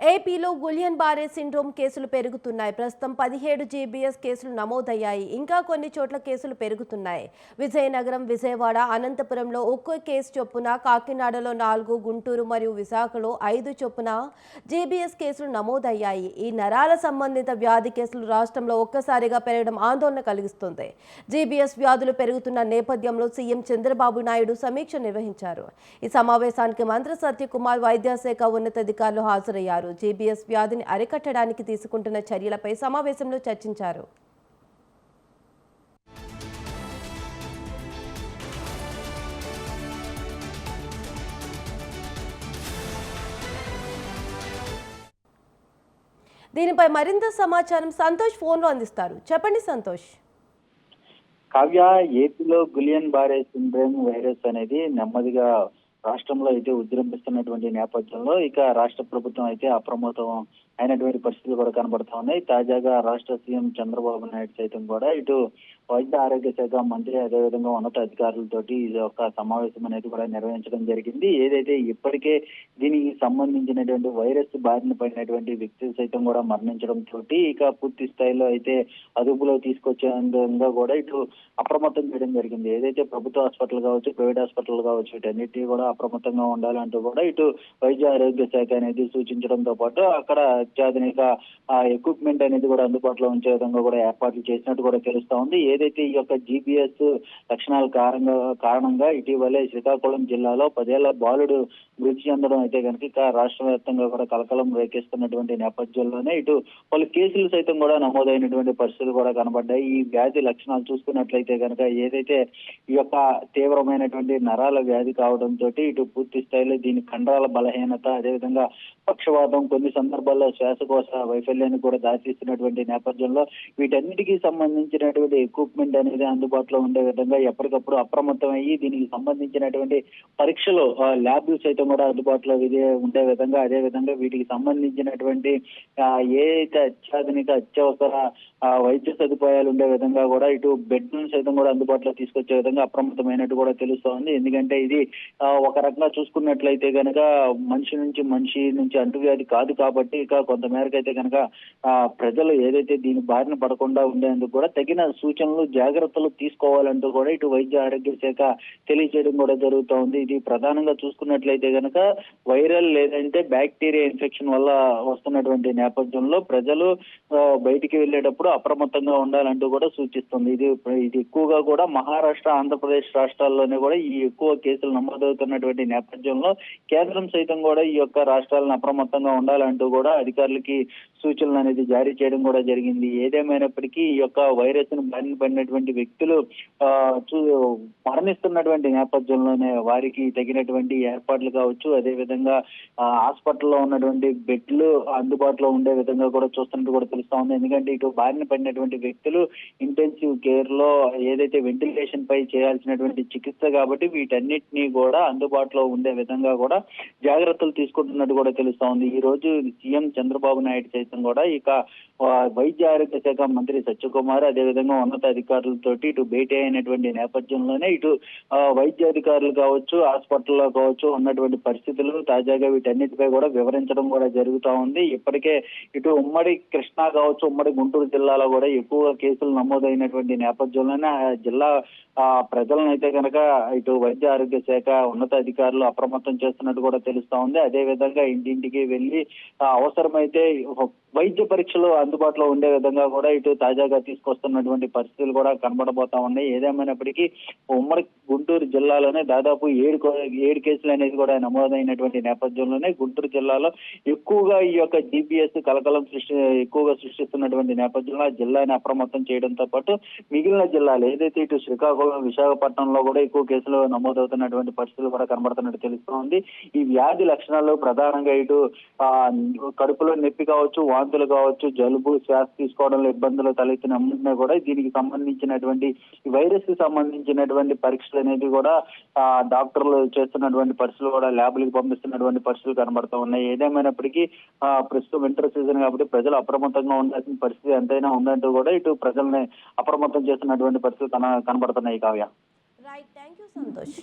ఏపీలో Guillain బారే syndrome కేసులు పెరుగుతున్నాయి. ప్రస్తుతం పదిహేడు జీబీఎస్ కేసులు నమోదయ్యాయి. ఇంకా కొన్ని చోట్ల కేసులు పెరుగుతున్నాయి. విజయనగరం విజయవాడ అనంతపురంలో ఒక్కో కేసు చొప్పున కాకినాడలో నాలుగు గుంటూరు మరియు విశాఖలో ఐదు చొప్పున జీబీఎస్ కేసులు నమోదయ్యాయి. ఈ నరాల సంబంధిత వ్యాధి కేసులు రాష్ట్రంలో ఒక్కసారిగా పెరగడం ఆందోళన కలిగిస్తుంది. జీబీఎస్ వ్యాధులు పెరుగుతున్న నేపథ్యంలో సీఎం చంద్రబాబు నాయుడు సమీక్ష నిర్వహించారు. ఈ సమావేశానికి మంత్రి సత్యకుమార్ వైద్యశాఖ ఉన్నతాధికారులు హాజరయ్యారు. జీబీఎస్ వ్యాధిని అరికట్టడానికి తీసుకుంటున్న చర్యలపై సమావేశంలో చర్చించారు. దీనిపై మరింత సమాచారం సంతోష్ ఫోన్లో అందిస్తారు. చెప్పండి సంతోష్. కావ్య ఏపీలో గులియన్ బారే సిండ్రోమ్ వైరస్ అనేది నెమ్మదిగా రాష్ట్రంలో అయితే ఉద్రమిస్తున్నటువంటి నేపథ్యంలో ఇక రాష్ట్ర ప్రభుత్వం అయితే అప్రమత్తం అయినటువంటి పరిస్థితులు కూడా కనబడతా ఉన్నాయి. తాజాగా రాష్ట్ర సీఎం చంద్రబాబు నాయుడు సైతం కూడా ఇటు వైద్య ఆరోగ్య శాఖ మంత్రి అదేవిధంగా ఉన్నత అధికారులతోటి ఇది ఒక సమావేశం అనేది కూడా నిర్వహించడం జరిగింది. ఏదైతే ఇప్పటికే దీనికి సంబంధించినటువంటి వైరస్ బారిన పడినటువంటి వ్యక్తులు సైతం కూడా మరణించడం తోటి ఇక పూర్తి స్థాయిలో అయితే అదుపులో తీసుకొచ్చే విధంగా కూడా ఇటు అప్రమత్తం చేయడం జరిగింది. ఏదైతే ప్రభుత్వ హాస్పిటల్ కావచ్చు ప్రైవేట్ హాస్పిటల్ కావచ్చు వీటన్నిటి కూడా అప్రమత్తంగా ఉండాలంటూ కూడా ఇటు వైద్య ఆరోగ్య శాఖ అనేది సూచించడంతో పాటు అక్కడ అత్యాధునిక ఎక్విప్మెంట్ అనేది కూడా అందుబాటులో ఉంచే విధంగా కూడా ఏర్పాట్లు చేసినట్టు కూడా తెలుస్తా ఉంది. ఏదైతే ఈ యొక్క జీపీఎస్ లక్షణాల కారణంగా కారణంగా ఇటీవలే శ్రీకాకుళం జిల్లాలో పదేళ్ళ బాలుడు మృతి చెందడం అయితే కనుక రాష్ట్ర వ్యాప్తంగా కూడా కలకలం రేకేస్తున్నటువంటి నేపథ్యంలోనే ఇటు పలు కేసులు సైతం కూడా నమోదైనటువంటి పరిస్థితులు కూడా కనబడ్డాయి. ఈ వ్యాధి లక్షణాలు చూసుకున్నట్లయితే కనుక ఏదైతే ఈ యొక్క తీవ్రమైనటువంటి నరాల వ్యాధి కావడంతో ఇటు పూర్తి స్థాయిలో దీని కండరాల బలహీనత అదేవిధంగా పక్షవాతం కొన్ని సందర్భాల్లో శ్వాసకోశ వైఫల్యాన్ని కూడా దారితీస్తున్నటువంటి నేపథ్యంలో వీటన్నిటికీ సంబంధించినటువంటి ఎక్విప్మెంట్ అనేది అందుబాటులో ఉండే విధంగా ఎప్పటికప్పుడు అప్రమత్తం అయ్యి దీనికి సంబంధించినటువంటి పరీక్షలు ల్యాబ్లు సైతం కూడా అందుబాటులో ఉండే విధంగా అదే విధంగా వీటికి సంబంధించినటువంటి ఏ అయితే అత్యాధునిక అత్యవసర ఆ, వైద్య సదుపాయాలు ఉండే విధంగా కూడా ఇటు బెడ్లను సైతం కూడా అందుబాటులో తీసుకొచ్చే విధంగా అప్రమత్తమైనట్టు కూడా తెలుస్తోంది. ఎందుకంటే ఇది ఒక రకంగా చూసుకున్నట్లయితే కనుక మనిషి నుంచి మనిషి నుంచి అంటువ్యాధి కాదు కాబట్టి ఇక కొంత మేరకు అయితే కనుక ప్రజలు ఏదైతే దీని బారిన పడకుండా ఉండేందుకు కూడా తగిన సూచనలు జాగ్రత్తలు తీసుకోవాలంటూ కూడా ఇటు వైద్య ఆరోగ్య శాఖ తెలియజేయడం కూడా జరుగుతూ ఉంది ఇది ప్రధానంగా చూసుకున్నట్లయితే కనుక వైరల్ లేదంటే బ్యాక్టీరియా ఇన్ఫెక్షన్ వల్ల వస్తున్నటువంటి నేపథ్యంలో ప్రజలు బయటికి వెళ్ళేటప్పుడు అప్రమత్తంగా ఉండాలంటూ కూడా సూచిస్తుంది. ఇది ఇది ఎక్కువగా కూడా మహారాష్ట్ర ఆంధ్రప్రదేశ్ రాష్ట్రాల్లోనే కూడా ఈ ఎక్కువ కేసులు నమోదవుతున్నటువంటి నేపథ్యంలో కేంద్రం సైతం కూడా ఈ యొక్క రాష్ట్రాలను అప్రమత్తంగా ఉండాలంటూ కూడా అధికారులకి సూచనలు అనేది జారీ చేయడం కూడా జరిగింది. ఏదేమైనప్పటికీ ఈ యొక్క వైరస్ను బారిన పడినటువంటి వ్యక్తులు ఆ, చూ- మరణిస్తున్నటువంటి నేపథ్యంలోనే వారికి తగినటువంటి ఏర్పాట్లు కావచ్చు. అదే విధంగా హాస్పిటల్లో ఉన్నటువంటి బెడ్లు అందుబాటులో ఉండే విధంగా కూడా చూస్తున్నట్టు కూడా తెలుస్తా ఉంది. ఎందుకంటే ఇటు బారిన పడినటువంటి వ్యక్తులు ఇంటెన్సివ్ కేర్లో ఏదైతే వెంటిలేషన్ పై చేయాల్సినటువంటి చికిత్స కాబట్టి వీటన్నిటినీ కూడా అందుబాటులో ఉండే విధంగా కూడా జాగ్రత్తలు తీసుకుంటున్నట్టు కూడా తెలుస్తా ఉంది. ఈ రోజు సీఎం చంద్రబాబు నాయుడు సైతం కూడా ఇక వైద్య ఆరోగ్య శాఖ మంత్రి సత్యకుమార్ అదేవిధంగా ఉన్నతాధికారులతోటి ఇటు భేటీ అయినటువంటి నేపథ్యంలోనే ఇటు వైద్యాధికారులు వైద్య అధికారులు కావచ్చు హాస్పిటల్లో కావచ్చు ఉన్నటువంటి పరిస్థితులు తాజాగా వీటన్నిటిపై కూడా వివరించడం కూడా జరుగుతా ఉంది. ఇప్పటికే ఇటు ఉమ్మడి కృష్ణా కావచ్చు ఉమ్మడి గుంటూరు జిల్లాలో కూడా ఎక్కువగా కేసులు నమోదైనటువంటి నేపథ్యంలోనే ఆ జిల్లా ఆ ప్రజలను అయితే కనుక ఇటు వైద్య ఆరోగ్య శాఖ ఉన్నతాధికారులు అప్రమత్తం చేస్తున్నట్టు కూడా తెలుస్తా ఉంది. అదే విధంగా ఇంటింటికి వెళ్ళి ఆ, ఒక వైద్య పరీక్షలు అందుబాటులో ఉండే విధంగా కూడా ఇటు తాజాగా తీసుకొస్తున్నటువంటి పరిస్థితులు కూడా కనబడబోతా ఉన్నాయి. ఏదేమైనప్పటికీ ఉమ్మడి గుంటూరు జిల్లాలోనే దాదాపు ఏడు ఏడు కేసులు అనేది కూడా నమోదైనటువంటి నేపథ్యంలోనే గుంటూరు జిల్లాలో ఎక్కువగా ఈ యొక్క జీపీఎస్ కలకలం సృష్టి ఎక్కువగా సృష్టిస్తున్నటువంటి నేపథ్యంలో జిల్లాని అప్రమత్తం చేయడంతో పాటు మిగిలిన జిల్లాలు ఏదైతే ఇటు శ్రీకాకుళం విశాఖపట్నంలో కూడా ఎక్కువ కేసులు నమోదవుతున్నటువంటి పరిస్థితులు కూడా కనబడుతున్నట్టు తెలుస్తోంది. ఈ వ్యాధి లక్షణాలు ప్రధానంగా ఇటు కడుపులో నొప్పి కావచ్చు వాంతులు కావచ్చు జలుబు శ్వాస తీసుకోవడంలో ఇబ్బందులు తలెత్తిన అన్నింటినీ కూడా దీనికి సంబంధించినటువంటి వైరస్కి సంబంధించినటువంటి పరీక్షలు అనేది కూడా ఆ, డాక్టర్లు చేస్తున్నటువంటి పరిస్థితులు కూడా ల్యాబ్లకు పంపిస్తున్నటువంటి పరిస్థితులు కనబడుతూ ఉన్నాయి. ఏదేమైనప్పటికీ ఆ, ప్రస్తుతం వింటర్ సీజన్ కాబట్టి ప్రజలు అప్రమత్తంగా ఉండాల్సిన పరిస్థితి ఎంతైనా ఉందంటూ కూడా ఇటు ప్రజల్ని అప్రమత్తం చేస్తున్నటువంటి పరిస్థితులు కన కనబడుతున్నాయి Kavya. Right thank you Santhosh